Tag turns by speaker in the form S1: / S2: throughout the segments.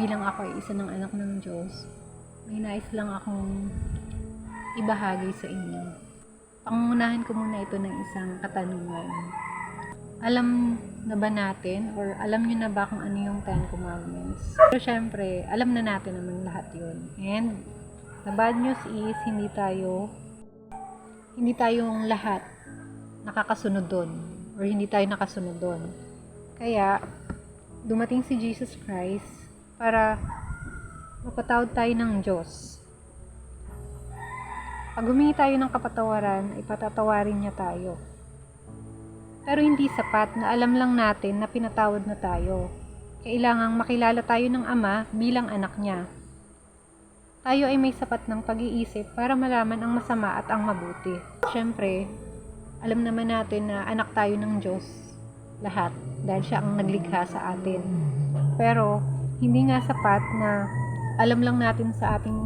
S1: bilang ako ay isa ng anak ng Diyos, may nais lang akong ibahagi sa inyo. Pangunahan ko muna ito ng isang katanungan. Alam na ba natin or alam nyo na ba kung ano yung Ten Commandments? Pero syempre, alam na natin naman lahat yun. And the bad news is hindi tayo hindi tayong lahat nakakasunod doon or hindi tayo nakasunod doon. Kaya, dumating si Jesus Christ para mapatawad tayo ng Diyos. Pag humingi tayo ng kapatawaran, ipatatawarin niya tayo. Pero hindi sapat na alam lang natin na pinatawad na tayo. Kailangang makilala tayo ng Ama bilang anak niya. Tayo ay may sapat ng pag-iisip para malaman ang masama at ang mabuti. Siyempre, alam naman natin na anak tayo ng Diyos lahat dahil siya ang naglikha sa atin. Pero, hindi nga sapat na alam lang natin sa ating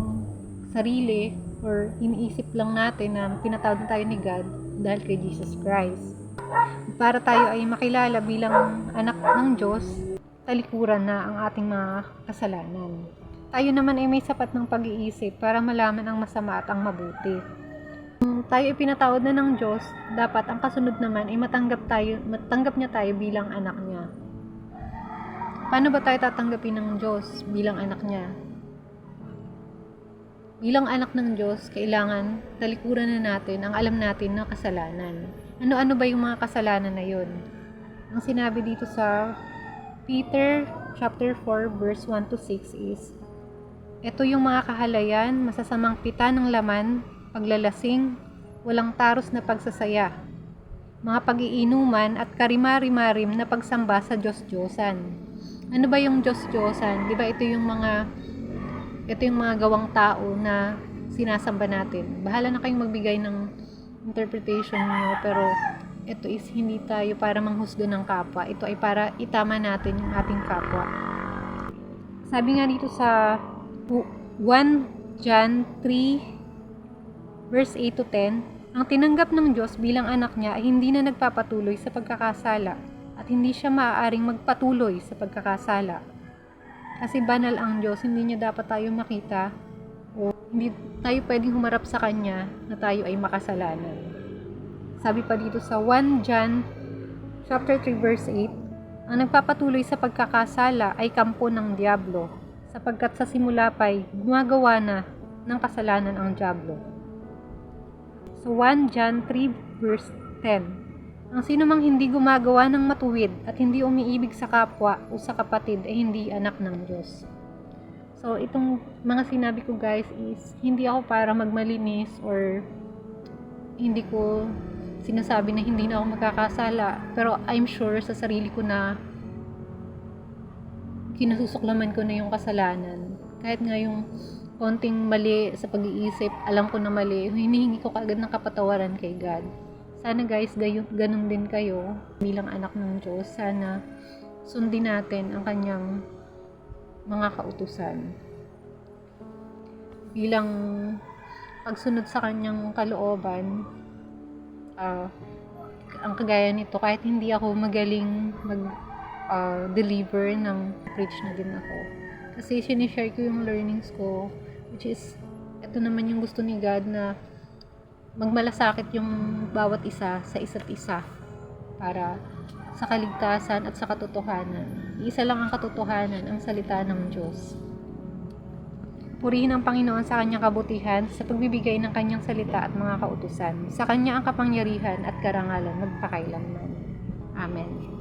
S1: sarili or iniisip lang natin na pinatawad na tayo ni God dahil kay Jesus Christ. Para tayo ay makilala bilang anak ng Diyos, talikuran na ang ating mga kasalanan. Tayo naman ay may sapat ng pag-iisip para malaman ang masama at ang mabuti. Kung tayo ay pinatawad na ng Diyos, dapat ang kasunod naman ay matanggap, tayo, matanggap niya tayo bilang anak niya. Paano ba tayo tatanggapin ng Diyos bilang anak niya? Bilang anak ng Diyos, kailangan talikuran na natin ang alam natin na kasalanan. Ano-ano ba yung mga kasalanan na yun? Ang sinabi dito sa Peter chapter 4 verse 1 to 6 is Ito yung mga kahalayan, masasamang pita ng laman, paglalasing, walang taros na pagsasaya, mga pag-iinuman at karimari-marim na pagsamba sa Diyos-Diyosan. Ano ba yung Diyos-Diyosan? Di ba ito yung mga ito yung mga gawang tao na sinasamba natin. Bahala na kayong magbigay ng interpretation nyo, pero ito is hindi tayo para manghusga ng kapwa. Ito ay para itama natin yung ating kapwa. Sabi nga dito sa 1 John 3 verse 8 to 10, ang tinanggap ng Diyos bilang anak niya ay hindi na nagpapatuloy sa pagkakasala at hindi siya maaaring magpatuloy sa pagkakasala. Kasi banal ang Diyos, hindi niya dapat tayo makita o hindi tayo pwedeng humarap sa Kanya na tayo ay makasalanan. Sabi pa dito sa 1 John chapter 3 verse 8, ang nagpapatuloy sa pagkakasala ay kampo ng Diablo, sapagkat sa simula pa'y gumagawa na ng kasalanan ang Diablo. So 1 John 3 verse 10, ang sino mang hindi gumagawa ng matuwid at hindi umiibig sa kapwa o sa kapatid ay hindi anak ng Diyos. So, itong mga sinabi ko guys is hindi ako para magmalinis or hindi ko sinasabi na hindi na ako magkakasala. Pero I'm sure sa sarili ko na kinasusuklaman ko na yung kasalanan. Kahit nga yung konting mali sa pag-iisip, alam ko na mali, hinihingi ko kaagad ng kapatawaran kay God. Sana guys, gayon, ganun din kayo bilang anak ng Diyos. Sana sundin natin ang kanyang mga kautusan. Bilang pagsunod sa kanyang kalooban, ah, ang kagaya nito, kahit hindi ako magaling mag ah, ng preach na din ako. Kasi sinishare ko yung learnings ko, which is, ito naman yung gusto ni God na magmalasakit yung bawat isa sa isa't isa para sa kaligtasan at sa katotohanan. Isa lang ang katotohanan, ang salita ng Diyos. Purihin ang Panginoon sa kanyang kabutihan sa pagbibigay ng kanyang salita at mga kautusan. Sa kanya ang kapangyarihan at karangalan magpakailanman. Amen.